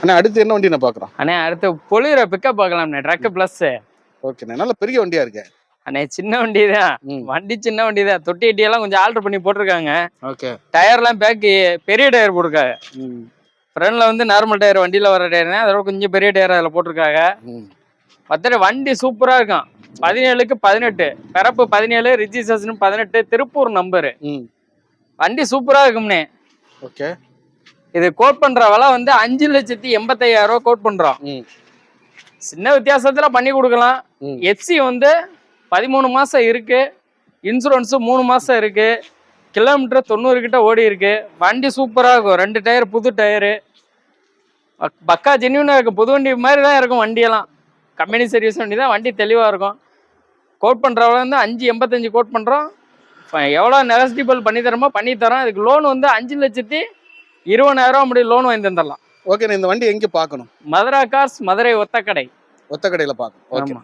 அண்ணா அடுத்து என்ன வண்டி நான் பாக்குறோம் அண்ணே அடுத்து பொலிற பிக்கப் பார்க்கலாம்ண்ணே ட்ரக் ப்ளஸ் ஓகேண்ணே நல்ல பெரிய வண்டியா இருக்கு? அண்ணே சின்ன வண்டி தான். வண்டி சின்ன வண்டி தான் தொட்டி எல்லாம் கொஞ்சம் ஆல்டர் பண்ணி போட்டிருக்காங்க. ஓகே டயர்லாம் பேக்கு பெரிய டயர் போட்டிருக்காங்க. ஃப்ரண்ட்ல வந்து நார்மல் டயர் வண்டியில வர டயர் தான் அதோட கொஞ்சம் பெரிய டயர் அதில் போட்டிருக்காங்க. மற்ற வண்டி சூப்பரா இருக்கும். பதினேழுக்கு பதினெட்டு பிறப்பு பதினேழு ரிஜிஸ்ட்ரேஷன் பதினெட்டு திருப்பூர் நம்பரு வண்டி சூப்பரா இருக்கும்னே ஓகே இது கோட் பண்ற விலை வந்து அஞ்சு லட்சத்தி எண்பத்தையாயிரம் ரூபா கோட் பண்றோம் சின்ன வித்தியாசத்துல பண்ணி கொடுக்கலாம். எஃப்சி வந்து பதிமூணு மாசம் இருக்கு. இன்சூரன்ஸு மூணு மாசம் இருக்கு. கிலோமீட்டர் தொண்ணூறு கிட்ட ஓடி இருக்கு. வண்டி சூப்பரா இருக்கும். ரெண்டு டயர் புது டயரு பக்கா ஜென்யூனா இருக்கும். புது வண்டி மாதிரி தான் இருக்கும் வண்டியெல்லாம். கம்பெனி சர்வீஸ் வண்டி தான். வண்டி தெளிவா இருக்கும். கோட் பண்றவங்க வந்து அஞ்சு எண்பத்தஞ்சு கோட் பண்றோம். எவ்வளோ நெகஸ்டிபிள் பண்ணி தரமோ பண்ணி தரோம். இதுக்கு லோன் வந்து அஞ்சு லட்சத்தி இருபதாயிரம் அப்படி லோன் வாங்கி தந்துடலாம். ஓகேண்ணே இந்த வண்டி எங்க பார்க்கணும்? மதுரா கார்ஸ் மதுரை ஒத்தக்கடை. ஒத்த கடையில பார்க்கணும் ஓகே